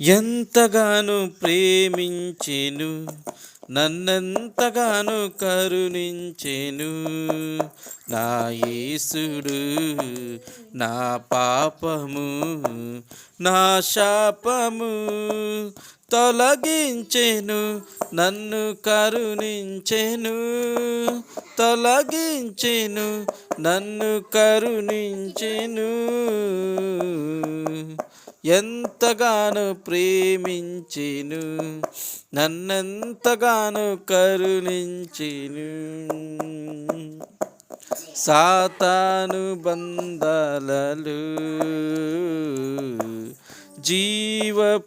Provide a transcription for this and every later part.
ఎంతగానో ప్రేమించెను నన్నెంతగానో కరుణించెను. నా యేసుడు నా పాపము నా శాపము తొలగించెను నన్ను కరుణించెను. తొలగించెను నన్ను కరుణించెను. ఎంతగానో ప్రేమించెను నన్నెంతగానో కరుణించెను. సాతాను బంధాలలో జీవపుడంబాలలో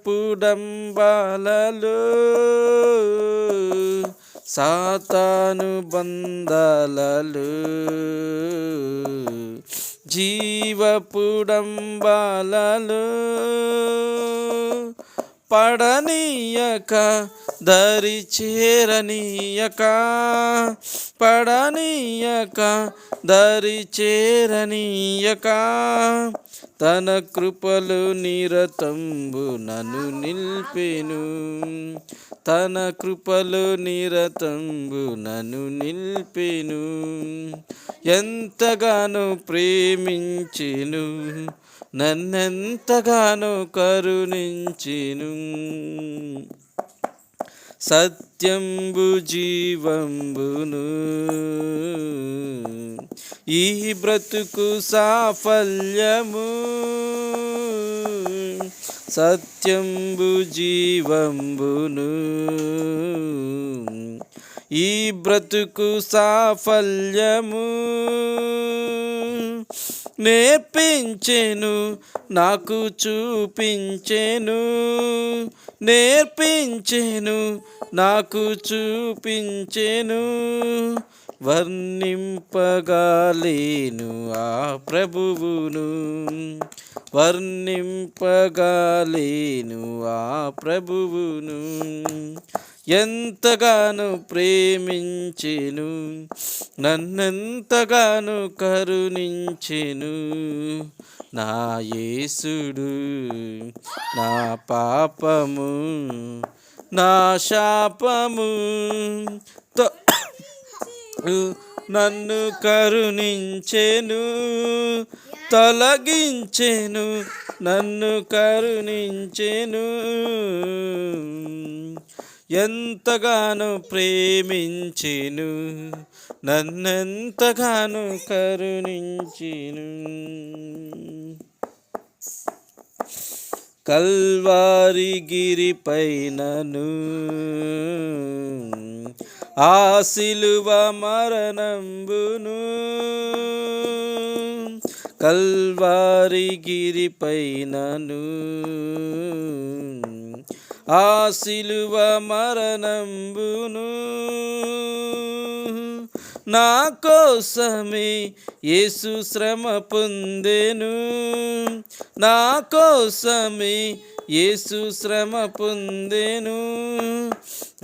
సాతాను బందలలు జీవపుడంబాలలో. పడనీయక దరి చేరనీయక పడనీయక దరి చేరనీయక. తన కృపలు నిరతంబు నన్ను నిల్పెను. తన కృపలు నిరతంబు నన్ను నిల్పెను. ఎంతగానో ప్రేమించెను. నన్నెంతగానో కరుణించిను. సత్యంబు జీవంబును. ఈ బ్రతుకు సాఫల్యము. సత్యంబు జీవంబును. ఈ బ్రతుకు సాఫల్యము. నేర్పించెను నాకు చూపించెను. నేర్పించెను నాకు చూపించెను. వర్ణింపగాలేను ఆ ప్రభువును. వర్ణింపగాలేను ఆ ప్రభువును. ఎంతగానో ప్రేమించెను నన్నెంతగానో కరుణించెను. నా యేసుడు నా పాపము నా శాపము నన్ను కరుణించెను తొలగించెను నన్ను కరుణించెను. ఎంతగానో ప్రేమించెను నన్నెంతగానో కరుణించెను. కల్వారి గిరిపైనను ఆ సిలువ మరణంబును. కల్వారి గిరిపైనను ఆ సిలువ మరణంబును. నా కోసమే యేసు శ్రమ పొందెను. నా కోసమే యేసు శ్రమ పొందెను.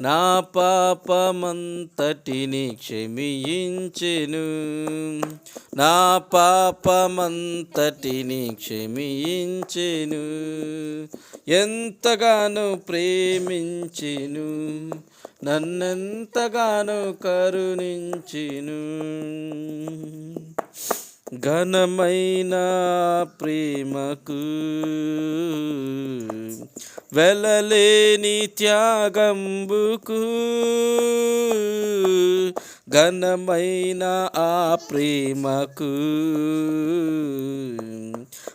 నా పాపమంతటిని క్షమించెను నా పాపమంతటిని క్షమించెను ఎంతగానో ప్రేమించెను. నన్నెంతగానో కరుణించెను. ఘనమైన ప్రేమకు వెలలేని త్యాగంబుకు ఘనమైన ఆ ప్రేమకు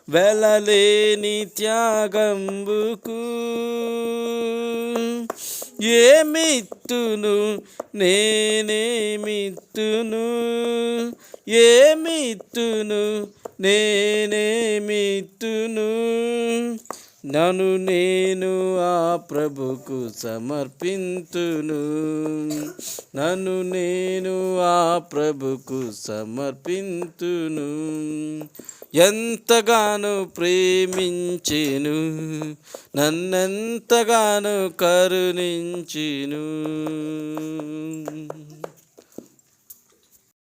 వెలలేని త్యాగంబుకు ఏమిత్తును నేనేమిత్తును? ఏమిత్తును? నేనేమిత్తును? నన్ను నేను ఆ ప్రభుకు సమర్పింతును. నన్ను నేను ఆ ప్రభుకు సమర్పింతును. ఎంతగానో ప్రేమించెను. నన్నెంతగానో కరుణించెను.